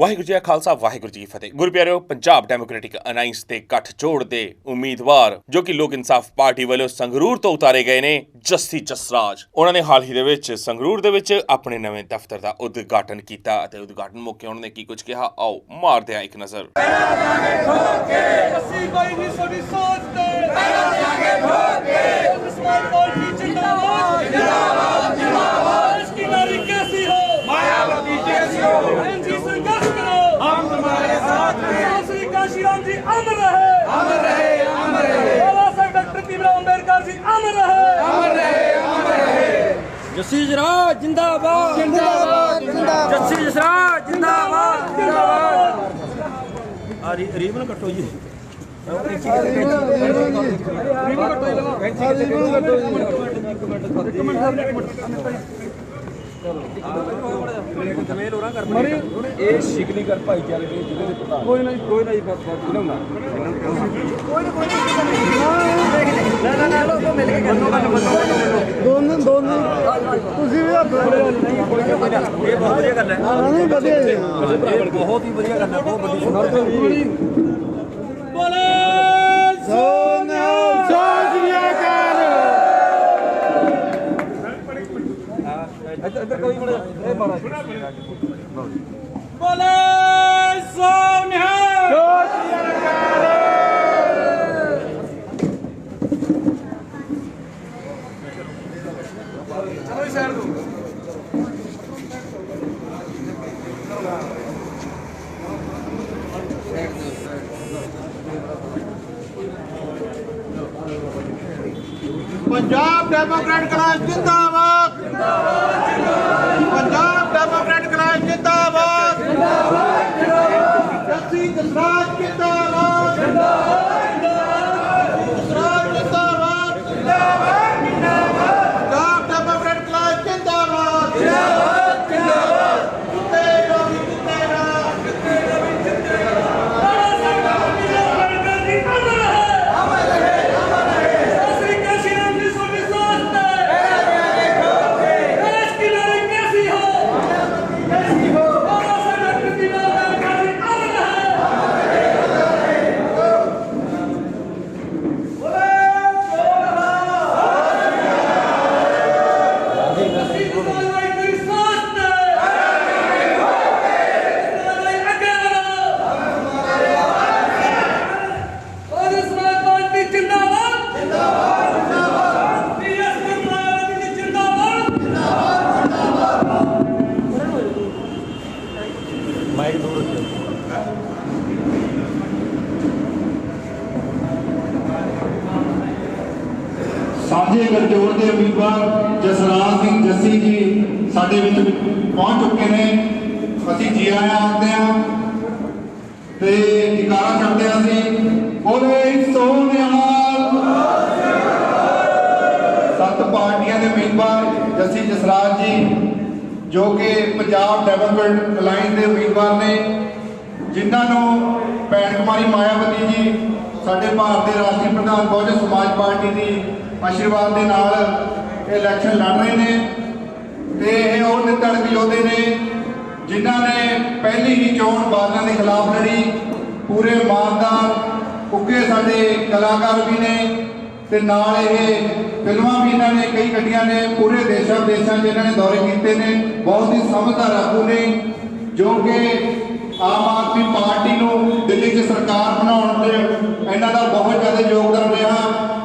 ਵਾਹਿਗੁਰੂ ਜੀ ਕਾ ਖਾਲਸਾ ਵਾਹਿਗੁਰੂ ਜੀ ਕੀ ਫਤਿਹ। ਗੁਰਪਿਆਰਿਓ Punjab democratic alliance ਦੇ ਗੱਠ ਜੋੜ ਦੇ ਉਮੀਦਵਾਰ ਜੋ ਕਿ ਲੋਕ ਇਨਸਾਫ ਪਾਰਟੀ ਵੱਲੋਂ ਸੰਗਰੂਰ ਤੋਂ ਉਤਾਰੇ ਗਏ ਨੇ ਜੱਸੀ ਜਸਰਾਜ। ਉਹਨਾਂ ਨੇ ਹਾਲ ਹੀ ਦੇ ਵਿੱਚ ਸੰਗਰੂਰ ਦੇ ਵਿੱਚ ਆਪਣੇ ਨਵੇਂ ਦਫ਼ਤਰ ਦਾ ਉਦਘਾਟਨ ਕੀਤਾ ਅਤੇ ਉਦਘਾਟਨ ਮੌਕੇ ਉਹਨਾਂ ਨੇ ਕੀ ਕੁਝ ਕਿਹਾ ਆਓ ਮਾਰਦੇ ਹਾਂ ਇੱਕ ਨਜ਼ਰ। ਅਸੀਂ ਕੋਈ ਨਹੀਂ। ਅਸੀਂ ਅਮਰ ਰਹੇ। ਅਮਰ ਰਹੇ ਅਮਰ ਰਹੇ। ਜੱਸੀ ਜਰਾ ਜਿੰਦਾਬਾਦ। ਜਿੰਦਾਬਾਦ ਜਿੰਦਾਬਾਦ। ਜੱਸੀ ਜਰਾ ਜਿੰਦਾਬਾਦ। ਜਿੰਦਾਬਾਦ। ਆ ਰੀਬਨ ਕੱਟੋ ਜੀ। ਇਹ ਸ਼ਿਕਲੀਗਰ ਭਾਈਚਾਰੇ ਦੇ ਜ਼ਿਲ੍ਹੇ ਦੇ ਪ੍ਰਧਾਨ। ਕੋਈ ਨਾ ਕੋਈ ਨਾ ਜੀ ਬਸ ਬਸ ਇਹਨਾਂ ਨੂੰ ਕੋਈ ਨਾ ਕੋਈ ਨਾ ਦੋਨੋਂ ਦੋਨੋਂ। ਤੁਸੀਂ ਵੀ ਹੱਥ ਇਹ ਬਹੁਤ ਵਧੀਆ ਗੱਲ ਹੈ। ਨਹੀਂ ਵਧੀਆ ਜੀ। ਇਹ ਬਹੁਤ ਹੀ ਵਧੀਆ ਗੱਲ ਹੈ ਬਹੁਤ ਸ਼ੁਕਰ बोले ਸੋਨਾ ਸੋਚਿਆ ਕਰ ਇੱਧਰ ਇੱਧਰ ਕੋਈ ਮੁੰਡਾ ਵਿੱਚ ਪਹੁੰਚ ਚੁੱਕੇ ਨੇ। ਅਸੀਂ ਜੀ ਆਇਆਂ ਆਖਦੇ ਹਾਂ ਤੇ ਇਕਾਰਾ ਕਰਦੇ ਹਾਂ ਅਸੀਂ। ਬੋਲੇ ਸੋਨਿਹਾਲ ਸੱਤ ਪਾਰਟੀਆਂ ਦੇ ਉਮੀਦਵਾਰ ਜੱਸੀ ਜਸਰਾਜ ਜੀ, ਜੋ ਕਿ ਪੰਜਾਬ ਡੈਵਲਪਮੈਂਟ ਅਲਾਈਅੰਸ ਦੇ ਉਮੀਦਵਾਰ ਨੇ। ਜਿਨ੍ਹਾਂ ਨੂੰ ਭੈਣ ਕੁਮਾਰੀ ਮਾਇਆਵਤੀ ਜੀ, ਸਾਡੇ ਭਾਰਤ ਦੇ ਰਾਸ਼ਟਰੀ ਪ੍ਰਧਾਨ ਬਹੁਜਨ ਸਮਾਜ ਪਾਰਟੀ ਦੀ ਆਸ਼ੀਰਵਾਦ ਦੇ ਨਾਲ ਇਹ ਇਲੈਕਸ਼ਨ ਲੜ ਰਹੇ ਨੇ। ਤੇ ਇਹ ਉਹ ਨਿਤੜਕ ਯੋਧੇ ਨੇ, ਜਿਨ੍ਹਾਂ ਨੇ ਪਹਿਲੀ ਹੀ ਚੋਣ ਬਾਦਲਾਂ ਦੇ ਖਿਲਾਫ ਲੜੀ। ਪੂਰੇ ਇਮਾਨਦਾਰ ਉੱਗੇ ਸਾਡੇ ਕਲਾਕਾਰ ਵੀ ਨੇ ਤੇ ਨਾਲ ਇਹ ਫਿਲਮਾਂ ਵੀ ਇਹਨਾਂ ਨੇ, ਕਈ ਕੱਢੀਆਂ ਨੇ, ਪੂਰੇ ਦੇਸ਼ਾਂ ਵਿਦੇਸ਼ਾਂ 'ਚ ਇਹਨਾਂ ਨੇ ਦੌਰੇ ਕੀਤੇ ਨੇ, ਬਹੁਤ ਹੀ ਸਮਝਦਾਰ ਆਗੂ ਨੇ, ਜੋ ਕਿ ਆਮ ਆਦਮੀ ਪਾਰਟੀ ਨੂੰ ਦਿੱਲੀ 'ਚ ਸਰਕਾਰ ਬਣਾਉਣ 'ਚ ਇਹਨਾਂ ਦਾ ਬਹੁਤ ਜ਼ਿਆਦਾ ਯੋਗਦਾਨ ਰਿਹਾ।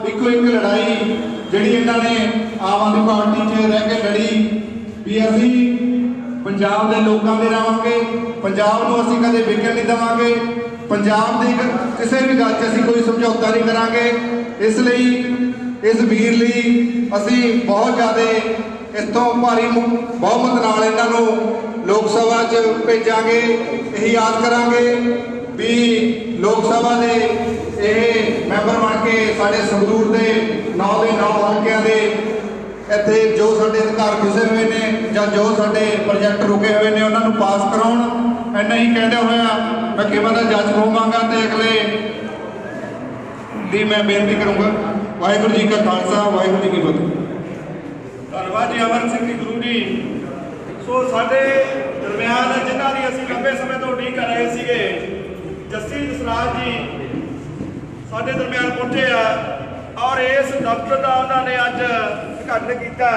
ਇੱਕੋ ਇੱਕ ਲੜਾਈ ਜਿਹੜੀ ਇਹਨਾਂ ਨੇ ਆਮ ਆਦਮੀ ਪਾਰਟੀ 'ਚ ਰਹਿ ਕੇ ਪੰਜਾਬ ਦੇ ਲੋਕਾਂ ਦੇ ਰਵਾਂਗੇ, ਪੰਜਾਬ ਨੂੰ ਅਸੀਂ ਕਦੇ ਵਿਕਣ ਨਹੀਂ ਦੇਵਾਂਗੇ, ਪੰਜਾਬ ਦੀ ਕਿਸੇ ਵੀ ਗੱਲ 'ਚ ਅਸੀਂ ਕੋਈ ਸਮਝੌਤਾ ਨਹੀਂ ਕਰਾਂਗੇ। ਇਸ ਲਈ, ਇਸ ਵੀਰ ਲਈ ਅਸੀਂ ਬਹੁਤ ਜ਼ਿਆਦਾ ਇੱਥੋਂ ਭਾਰੀ ਬਹੁਮਤ ਨਾਲ ਇਹਨਾਂ ਨੂੰ ਲੋਕ ਸਭਾ 'ਚ ਭੇਜਾਂਗੇ, ਇਹੀ ਯਾਦ ਕਰਾਂਗੇ ਵੀ ਲੋਕ ਸਭਾ ਦੇ ਇਹ ਮੈਂਬਰ ਬਣ ਕੇ ਸਾਡੇ ਸੰਗਰੂਰ ਦੇ ਨੌ ਦੇ ਨੌ ਹਲਕਿਆਂ ਦੇ ਇੱਥੇ ਜੋ ਸਾਡੇ ਅਧਿਕਾਰ ਖੁੱਸੇ ਹੋਏ ਨੇ ਜਾਂ ਜੋ ਸਾਡੇ ਪ੍ਰੋਜੈਕਟ ਰੁਕੇ ਹੋਏ ਨੇ, ਉਹਨਾਂ ਨੂੰ ਪਾਸ ਕਰਾਉਣ। ਐਨਾ ਹੀ ਕਹਿੰਦੇ ਹੋਇਆ ਮੈਂ ਕੇਵਲ ਦਾ ਜੱਜ ਹੋਵਾਂਗਾ ਤੇ ਅਗਲੇ ਦੀ ਮੈਂ ਬੇਨਤੀ ਕਰੂੰਗਾ। ਵਾਹਿਗੁਰੂ ਜੀ ਕਾ ਖਾਲਸਾ, ਵਾਹਿਗੁਰੂ ਜੀ ਕੀ ਫਤਿਹ। ਧੰਨਵਾਦ ਜੀ ਅਮਰ ਸਿੰਘ ਜੀ, ਗੁਰੂ ਜੀ। ਸੋ ਸਾਡੇ ਦਰਮਿਆਨ ਜਿਨ੍ਹਾਂ ਦੀ ਅਸੀਂ ਲੰਬੇ ਸਮੇਂ ਤੋਂ ਉਡੀਕ ਕਰ ਰਹੇ ਸੀਗੇ, ਜੱਸੀ ਜਸਰਾਜ ਜੀ ਸਾਡੇ ਦਰਮਿਆਨ ਪਹੁੰਚੇ ਆ ਔਰ ਇਸ ਦਫ਼ਤਰ ਦਾ ਉਹਨਾਂ ਨੇ ਅੱਜ ਉਦਘਾਟਨ ਕੀਤਾ।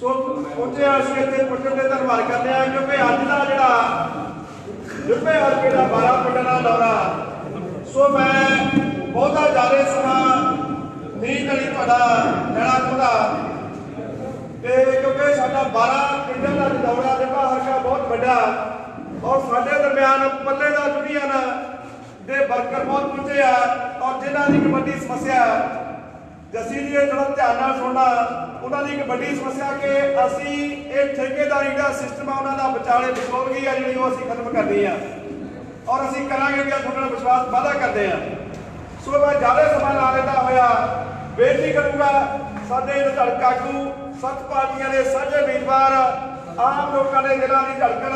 ਸੋ ਪਹੁੰਚੇ ਆ ਅਸੀਂ ਇੱਥੇ ਦੇ ਧੰਨਵਾਦ ਕਰਦੇ ਆ ਕਿਉਂਕਿ ਅੱਜ ਦਾ ਜਿਹੜਾ ਜੁਰਮੇ ਹਲਕੇ ਦਾ 12 ਪਿੰਡਾਂ ਦਾ ਦੌਰਾ, ਸੋ ਮੈਂ ਬਹੁਤਾ ਜ਼ਿਆਦਾ ਸਮਾਂ ਨਹੀਂ ਕਰੀ ਤੁਹਾਡਾ ਲੈਣਾ ਚਾਹੁੰਦਾ। ਤੇ ਕਿਉਂਕਿ ਸਾਡਾ 12 ਪਿੰਡਾਂ ਦਾ ਦੌਰਾ ਜਿਹੜਾ ਹਲਕਾ ਬਹੁਤ ਵੱਡਾ, ਔਰ ਸਾਡੇ ਦਰਮਿਆਨ ਪੱਲੇ ਦਾ ਯੂਨੀਅਨ ਦੇ ਵਰਕਰ ਬਹੁਤ ਪਹੁੰਚੇ ਆ, ਔਰ ਜਿਨ੍ਹਾਂ ਦੀ ਇੱਕ ਵੱਡੀ ਸਮੱਸਿਆ ਜੱਸੀ ਜੀ ਇਹ ਥੋੜਾ ਧਿਆਨ ਨਾਲ ਸੁਣਨਾ। ਉਹਨਾਂ ਦੀ ਇੱਕ ਵੱਡੀ ਸਮੱਸਿਆ ਕਿ ਅਸੀਂ ਇਹ ਠੇਕੇਦਾਰੀ ਦਾ ਸਿਸਟਮ ਆ, ਉਹਨਾਂ ਦਾ ਵਿਚਾਲੇ ਵਿਸੋਲਗੀ ਆ ਜਿਹੜੀ ਉਹ ਅਸੀਂ ਖਤਮ ਕਰਨੀ ਆ। ਔਰ ਅਸੀਂ ਕਰਾਂਗੇ ਕਿ ਤੁਹਾਡੇ ਨਾਲ ਵਿਸ਼ਵਾਸ ਵਾਅਦਾ ਕਰਦੇ ਆ। ਸੋ ਮੈਂ ਜ਼ਿਆਦਾ ਸਮਾਂ ਲਾ ਲੈਂਦਾ ਹੋਇਆ, ਬੇਨਤੀ ਕਰੂੰਗਾ, ਸਾਡੇ ਧੜਕ ਆਗੂ ਸੱਤ ਪਾਰਟੀਆਂ ਦੇ ਸਾਂਝੇ ਉਮੀਦਵਾਰ, ਆਮ ਲੋਕਾਂ ਦੇ ਦਿਲਾਂ ਦੀ ਧੜਕਣ,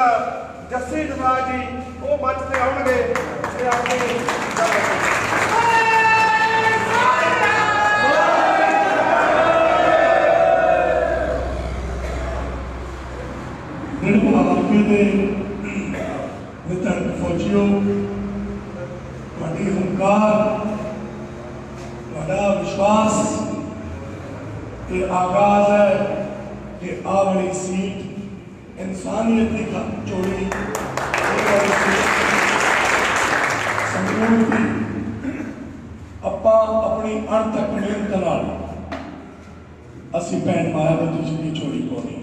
ਜੱਸੀ ਜਮਾਜ ਜੀ, ਉਹ ਮੰਚ ਤੇ ਆਉਣ ਤੇ ਆਪਣੀ ਗੱਲ ਕਰਨਗੇ। ਮੇਰੇ ਮੁਹਾਵਰੇ ਦੇ ਵਿਤਰਕ ਫੌਜੀਓ ਤੁਹਾਡੀ ਹੰਕਾਰ ਤੁਹਾਡਾ ਵਿਸ਼ਵਾਸ ਤੇ ਆਗਾਜ਼ ਹੈ ਕਿ ਆਹ ਇਨਸਾਨੀਅਤ ਦੀ ਖੱਪ ਚੋੜੀ ਇਹ ਆਪਾਂ ਆਪਣੀ ਅਣਥੱਕ ਮਿਹਨਤ ਨਾਲ ਅਸੀਂ ਭੈਣ ਮਾਇਆਵਤੀ ਜੀ ਦੀ ਚੋੜੀ ਪਾਉਣੀ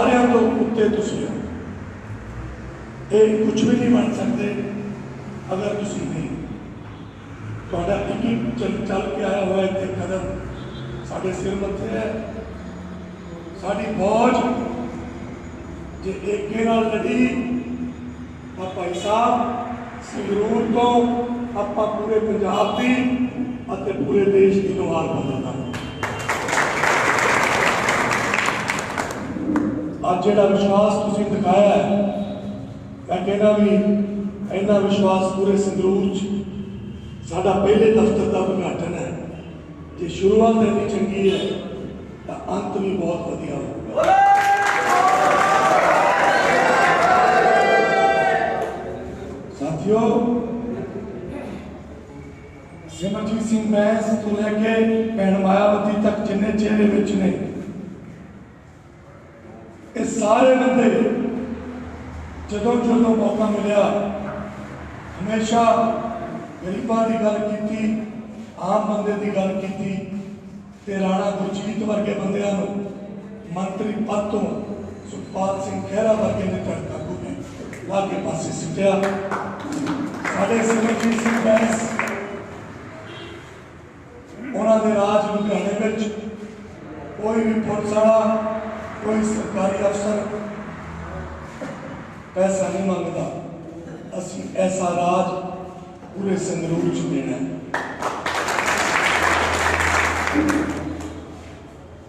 ਸਾਰਿਆਂ ਤੋਂ ਉੱਤੇ ਤੁਸੀਂ ਹੋ ਇਹ ਕੁਝ ਵੀ ਨਹੀਂ ਬਣ ਸਕਦੇ, ਅਗਰ ਤੁਸੀਂ ਨਹੀਂ। ਤੁਹਾਡਾ ਇੱਕ ਇੱਕ ਚੱਲ ਚੱਲ ਕੇ ਆਇਆ ਹੋਇਆ ਇੱਥੇ ਕਦਮ, ਸਾਡੇ ਸਿਰ ਮੱਥੇ ਹੈ। ਸਾਡੀ ਫੌਜ, ਜੇ ਏਕੇ ਨਾਲ ਲੜੀ, ਤਾਂ ਭਾਈ ਸਾਹਿਬ, ਸੰਗਰੂਰ ਤੋਂ ਆਪਾਂ ਪੂਰੇ ਪੰਜਾਬ ਦੀ ਅਤੇ ਪੂਰੇ ਦੇਸ਼ ਦੀ ਨੁਹਾਰ ਬਦਲਣਾ ਅੱਜ ਜਿਹੜਾ ਵਿਸ਼ਵਾਸ ਤੁਸੀਂ ਦਿਖਾਇਆ ਹੈ ਮੈਂ ਕਹਿੰਦਾ ਵੀ ਇੰਨਾ ਵਿਸ਼ਵਾਸ ਪੂਰੇ ਸੰਗਰੂਰ 'ਚ ਸਾਡਾ ਪਹਿਲੇ ਦਫ਼ਤਰ ਦਾ ਉਦਘਾਟਨ ਹੈ। ਜੇ ਸ਼ੁਰੂਆਤ ਇੰਨੀ ਚੰਗੀ ਹੈ, ਤਾਂ ਅੰਤ ਵੀ ਬਹੁਤ ਵਧੀਆ ਹੋਊਗਾ। ਸਾਥੀਓ, ਸਿਮਰਜੀਤ ਸਿੰਘ ਬੈਂਸ ਤੋਂ ਲੈ ਕੇ ਭੈਣ ਮਾਇਆਵਤੀ ਤੱਕ ਜਿੰਨੇ ਚਿਹਰੇ ਵਿੱਚ ਨੇ ਸਾਰੇ ਬੰਦੇ, ਜਦੋਂ ਜਦੋਂ ਮੌਕਾ ਮਿਲਿਆ, ਹਮੇਸ਼ਾ ਗਰੀਬਾਂ ਦੀ ਗੱਲ ਕੀਤੀ, ਆਮ ਬੰਦੇ ਦੀ ਗੱਲ ਕੀਤੀ ਤੇ ਰਾਣਾ ਗੁਰਜੀਤ ਵਰਗੇ ਬੰਦਿਆਂ ਨੂੰ ਮੰਤਰੀ ਪਦ ਤੋਂ ਸੁਖਪਾਲ ਸਿੰਘ ਖਹਿਰਾ ਵਰਗੇ ਨੇ ਝਟਕਾ ਨੇ ਲਾਗੇ ਪਾਸੇ ਸਿੱਟਿਆ। ਸਾਡੇ ਸਿਮਰਜੀਤ ਸਿੰਘ ਬੈਂਸ, ਉਹਨਾਂ ਦੇ ਰਾਜ ਲੁਧਿਆਣੇ ਵਿੱਚ ਕੋਈ ਵੀ ਪੁਲਿਸ ਵਾਲਾ ਕੋਈ ਸਰਕਾਰੀ ਅਫਸਰ ਪੈਸਾ ਨਹੀਂ ਮੰਗਦਾ। ਅਸੀਂ ਐਸਾ ਰਾਜ ਪੂਰੇ ਸੰਗਰੂਰ ਚ ਦੇਣਾ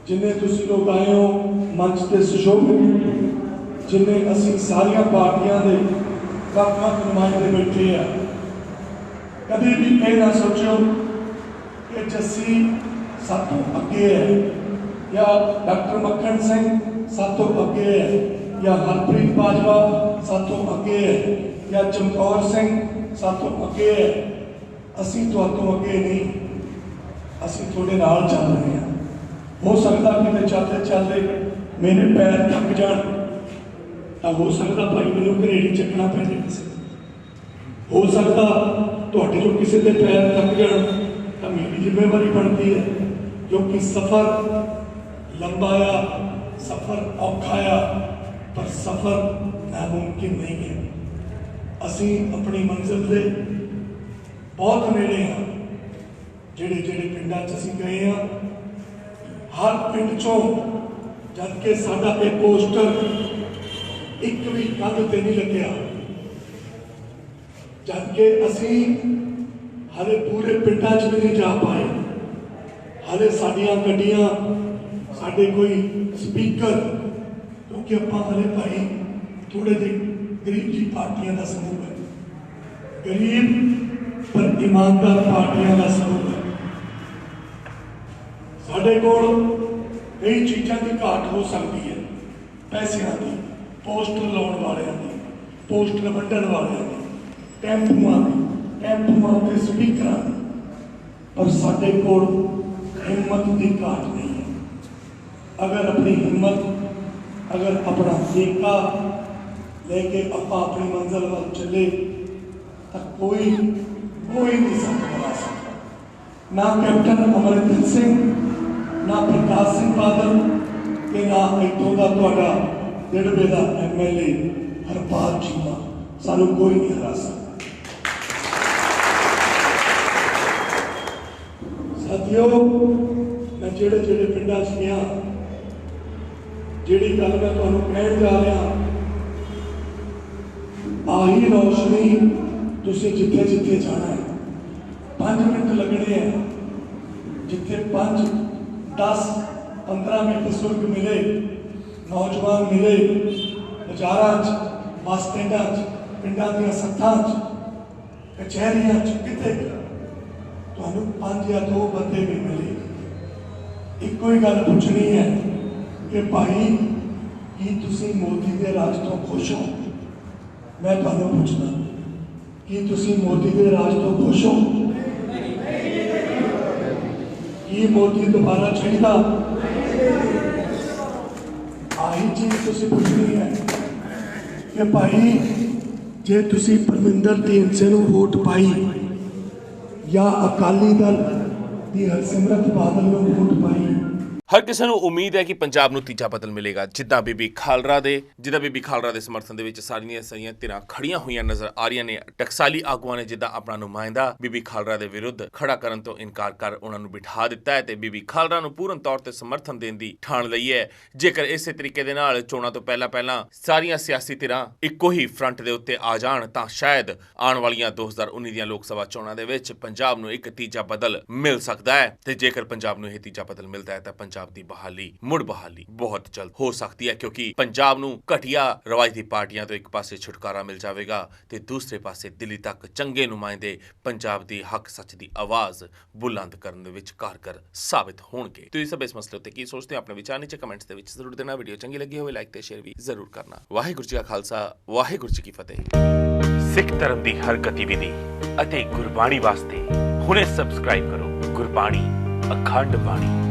ਜਿੰਨੇ ਤੁਸੀਂ ਲੋਕ ਆਏ ਹੋ ਮੰਚ ਤੇ ਸੁਸ਼ੋਭਿਤ ਜਿੰਨੇ ਅਸੀਂ ਸਾਰੀਆਂ ਪਾਰਟੀਆਂ ਦੇ ਵੱਖ ਵੱਖ ਨੁਮਾਇੰਦੇ ਬੈਠੇ ਆ, ਕਦੇ ਵੀ ਇਹ ਨਾ ਸੋਚੋ ਕਿ ਜੱਸੀ ਸਾਤੋਂ ਅੱਗੇ ਹੈ। ਜਾਂ ਡਾਕਟਰ ਮੱਖਣ ਸਿੰਘ ਸਾਤੋਂ ਅੱਗੇ ਹੈ ਜਾਂ ਹਰਪ੍ਰੀਤ ਬਾਜਵਾ ਸਾਤੋਂ ਅੱਗੇ ਹੈ ਜਾਂ ਚਮਕੌਰ ਸਿੰਘ ਸਾਤੋਂ ਅੱਗੇ ਹੈ ਅਸੀਂ ਤੁਹਾਤੋਂ ਅੱਗੇ ਨਹੀਂ ਅਸੀਂ ਤੁਹਾਡੇ ਨਾਲ ਚੱਲ ਰਹੇ ਹਾਂ ਹੋ ਸਕਦਾ ਕਿ ਮੈਂ ਚੱਲਦੇ ਚੱਲਦੇ ਮੇਰੇ ਪੈਰ ਥੱਕ ਜਾਣ ਤਾਂ ਹੋ ਸਕਦਾ ਭਾਈ ਮੈਨੂੰ ਘਰੇੜੀ ਚੱਕਣਾ ਪੈ ਜਾਏ ਕਿਸੇ ਹੋ ਸਕਦਾ ਤੁਹਾਡੇ ਜੋ ਕਿਸੇ ਦੇ ਪੈਰ ਥੱਕ ਜਾਣ ਤਾਂ ਮੇਰੀ ਜ਼ਿੰਮੇਵਾਰੀ ਬਣਦੀ ਹੈ ਕਿਉਂਕਿ ਸਫ਼ਰ ਲੰਬਾ ਆ ਸਫ਼ਰ ਔਖਾ ਆ ਪਰ ਸਫ਼ਰ ਨਾਮੁਮਕਿਨ ਨਹੀਂ ਹੈ। ਅਸੀਂ ਆਪਣੀ ਮੰਜ਼ਿਲ ਦੇ ਬਹੁਤ ਨੇੜੇ ਹਾਂ, ਜਿਹੜੇ ਜਿਹੜੇ ਪਿੰਡਾਂ 'ਚ ਅਸੀਂ ਗਏ ਹਾਂ, ਹਰ ਪਿੰਡ 'ਚੋਂ ਜਦ ਕਿ ਸਾਡਾ ਇਹ ਪੋਸਟਰ ਇੱਕ ਵੀ ਕੰਧ ਤੇ ਨਹੀਂ ਲੱਗਿਆ। ਜਦ ਕਿ ਅਸੀਂ ਹਲੇ ਪੂਰੇ ਪਿੰਡਾਂ 'ਚ ਵੀ ਨਹੀਂ ਜਾ ਪਾਏ। ਹਲੇ ਸਾਡੀਆਂ ਗੱਡੀਆਂ ਸਾਡੇ ਕੋਈ ਸਪੀਕਰ, ਕਿਉਂਕਿ ਆਪਾਂ ਹਲੇ ਭਾਈ ਥੋੜੇ ਜਿਹੇ ਗਰੀਬ ਜੀ ਪਾਰਟੀਆਂ ਦਾ ਸਮੂਹ ਹੈ। ਗਰੀਬ ਪਰ ਇਮਾਨਦਾਰ ਪਾਰਟੀਆਂ ਦਾ ਸਮੂਹ ਹੈ। ਸਾਡੇ ਕੋਲ ਕਈ ਚੀਜ਼ਾਂ ਦੀ ਘਾਟ ਹੋ ਸਕਦੀ ਹੈ। ਪੈਸਿਆਂ ਦੀ, ਪੋਸਟਰ ਲਾਉਣ ਵਾਲਿਆਂ ਦੀ, ਪੋਸਟਰ ਵੰਡਣ ਵਾਲਿਆਂ ਦੀ, ਟੈਂਪੂਆਂ ਦੀ, ਟੈਂਪੂਆਂ ਤੇ ਸਪੀਕਰਾਂ ਦੀ। ਪਰ ਸਾਡੇ ਕੋਲ ਹਿੰਮਤ ਦੀ ਘਾਟ ਅਗਰ ਆਪਣੀ ਹਿੰਮਤ, ਅਗਰ ਆਪਣਾ ਏਕਾ ਲੈ ਕੇ ਆਪਾਂ ਆਪਣੀ ਮੰਜ਼ਿਲ ਵੱਲ ਚੱਲੇ, ਤਾਂ ਕੋਈ ਕੋਈ ਨਹੀਂ ਸਾਨੂੰ ਹਰਾ ਸਕਦਾ। ਨਾ ਕੈਪਟਨ ਅਮਰਿੰਦਰ ਸਿੰਘ, ਨਾ ਪ੍ਰਕਾਸ਼ ਸਿੰਘ ਬਾਦਲ ਤੇ ਨਾ ਇੱਥੋਂ ਦਾ ਤੁਹਾਡਾ ਡਿੜਬੇ ਦਾ ਐਮਐਲਏ ਹਰਪਾਲ ਚੀਮਾ। ਸਾਨੂੰ ਕੋਈ ਨਹੀਂ ਹਰਾ ਸਕਦਾ। ਸਾਥੀਓ, ਮੈਂ ਜਿਹੜੇ ਜਿਹੜੇ ਪਿੰਡਾਂ 'ਚ ਗਿਆ ਜਿਹੜੀ ਗੱਲ ਮੈਂ ਤੁਹਾਨੂੰ ਕਹਿਣ ਜਾ ਰਿਹਾ, ਆਹੀ ਰੌਸ਼ਨੀ ਤੁਸੀਂ ਜਿੱਥੇ ਜਿੱਥੇ ਜਾਣਾ ਹੈ। 5 ਮਿੰਟ ਲੱਗਣੇ ਆ ਜਿੱਥੇ 5 10 15 ਮਿੰਟ ਬਜ਼ੁਰਗ ਮਿਲੇ, ਨੌਜਵਾਨ ਮਿਲੇ, ਬਾਜ਼ਾਰਾਂ 'ਚ, ਬੱਸ ਸਟੈਂਡਾਂ 'ਚ, ਪਿੰਡਾਂ ਦੀਆਂ ਸੱਥਾਂ 'ਚ, ਕਚਹਿਰੀਆਂ 'ਚ, ਕਿਤੇ ਵੀ। ਤੁਹਾਨੂੰ ਪੰਜ ਜਾਂ ਦੋ ਬੰਦੇ ਵੀ ਮਿਲੇ। ਇੱਕੋ ਹੀ ਗੱਲ ਪੁੱਛਣੀ ਹੈ। ਕਿ ਭਾਈ, ਕੀ ਤੁਸੀਂ ਮੋਦੀ ਦੇ ਰਾਜ ਤੋਂ ਖੁਸ਼ ਹੋ? ਮੈਂ ਤੁਹਾਨੂੰ ਪੁੱਛਦਾ, ਕੀ ਤੁਸੀਂ ਮੋਦੀ ਦੇ ਰਾਜ ਤੋਂ ਖੁਸ਼ ਹੋ? ਕੀ ਮੋਦੀ ਦੁਬਾਰਾ ਚਾਹੀਦਾ ਆਹੀ ਚੀਜ਼ ਤੁਸੀਂ ਪੁੱਛਣੀ ਹੈ ਕਿ ਭਾਈ, ਜੇ ਤੁਸੀਂ ਪਰਮਿੰਦਰ ਢੀਂਡਸੇ ਨੂੰ ਵੋਟ ਪਾਈ ਜਾਂ ਅਕਾਲੀ ਦਲ ਦੀ ਹਰਸਿਮਰਤ ਬਾਦਲ ਨੂੰ ਵੋਟ ਪਾਈ ਹਰ ਕਿਸੇ ਨੂੰ ਉਮੀਦ ਹੈ ਕਿ ਪੰਜਾਬ ਨੂੰ ਤੀਜਾ ਬਦਲ ਮਿਲੇਗਾ। ਜਿੱਦਾਂ ਬੀਬੀ ਖਾਲਰਾ ਦੇ, ਜਿੱਦਾਂ ਬੀਬੀ ਖਾਲਰਾ ਦੇ ਸਮਰਥਨ ਦੇ ਵਿੱਚ ਸਾਰੀਆਂ ਸਾਰੀਆਂ ਧਿਰਾਂ ਖੜੀਆਂ ਹੋਈਆਂ ਨਜ਼ਰ ਆ ਰਹੀਆਂ ਨੇ। ਟਕਸਾਲੀ ਆਗੂਆਂ ਨੇ ਜਿੱਦਾਂ ਆਪਣਾ ਨੁਮਾਇੰਦਾ ਬੀਬੀ ਖਾਲਰਾ ਦੇ ਵਿਰੁੱਧ ਖੜਾ ਕਰਨ ਤੋਂ ਇਨਕਾਰ ਕਰ ਉਹਨਾਂ ਨੂੰ ਬਿਠਾ ਦਿੱਤਾ ਹੈ ਤੇ ਬੀਬੀ ਖਾਲਰਾ ਨੂੰ ਪੂਰਨ ਤੌਰ ਤੇ ਸਮਰਥਨ ਦੇਣ ਦੀ ਠਾਣ ਲਈ ਹੈ। ਜੇਕਰ ਇਸੇ ਤਰੀਕੇ ਦੇ ਨਾਲ ਚੋਣਾਂ ਤੋਂ ਪਹਿਲਾਂ ਪਹਿਲਾਂ ਸਾਰੀਆਂ ਸਿਆਸੀ ਧਿਰਾਂ ਇੱਕੋ ਹੀ ਫਰੰਟ ਦੇ ਉੱਤੇ ਆ ਜਾਣ, ਤਾਂ ਸ਼ਾਇਦ ਆਉਣ ਵਾਲੀਆਂ 2019 ਦੀਆਂ ਲੋਕ ਸਭਾ ਚੋਣਾਂ ਦੇ ਵਿੱਚ ਪੰਜਾਬ ਨੂੰ ਇੱਕ ਤੀਜਾ ਬਦਲ ਮਿਲ ਸਕਦਾ ਹੈ। ਤੇ ਜੇਕਰ ਪੰਜਾਬ ਨੂੰ ਇਹ ਤੀਜਾ ਬਦਲ ਮਿਲਦਾ ਹੈ, ਤਾਂ ਪੰਜਾਬ ਪੰਜਾਬ ਦੀ ਬਹਾਲੀ, ਮੁੜ ਬਹਾਲੀ ਬਹੁਤ ਜਲਦ ਹੋ ਸਕਦੀ ਹੈ ਕਿਉਂਕਿ ਪੰਜਾਬ ਨੂੰ ਘਟੀਆ ਰਵਾਇਤੀ ਪਾਰਟੀਆਂ ਤੋਂ ਇੱਕ ਪਾਸੇ ਛੁਟਕਾਰਾ ਮਿਲ ਜਾਵੇਗਾ ਤੇ ਦੂਸਰੇ ਪਾਸੇ ਦਿੱਲੀ ਤੱਕ ਚੰਗੇ ਨੁਮਾਇੰਦੇ ਪੰਜਾਬ ਦੀ ਹੱਕ ਸੱਚ ਦੀ ਆਵਾਜ਼ ਬੁਲੰਦ ਕਰਨ ਦੇ ਵਿੱਚ ਕਾਰਗਰ ਸਾਬਿਤ ਹੋਣਗੇ। ਤੁਸੀਂ ਸਭ ਇਸ ਮਸਲੇ ਉੱਤੇ ਕੀ ਸੋਚਦੇ ਹੋ? ਆਪਣੇ ਵਿਚਾਰ ਨੀਚੇ ਕਮੈਂਟਸ ਦੇ ਵਿੱਚ ਜ਼ਰੂਰ ਦੇਣਾ। ਵੀਡੀਓ ਚੰਗੀ ਲੱਗੀ ਹੋਵੇ, ਲਾਈਕ ਤੇ ਸ਼ੇਅਰ ਵੀ ਜ਼ਰੂਰ ਕਰਨਾ। ਵਾਹਿਗੁਰੂ ਜੀ ਕਾ ਖਾਲਸਾ, ਵਾਹਿਗੁਰੂ ਜੀ ਕੀ ਫਤਿਹ। ਸਿੱਖ ਧਰਮ ਦੀ ਹਰ ਗਤੀਵਿਧੀ ਅਤੇ ਗੁਰਬਾਣੀ ਵਾਸਤੇ ਹੁਣੇ ਸਬਸਕ੍ਰਾਈਬ ਕਰੋ ਗੁਰਬਾਣੀ, ਅਖੰਡ ਬਾਣੀ।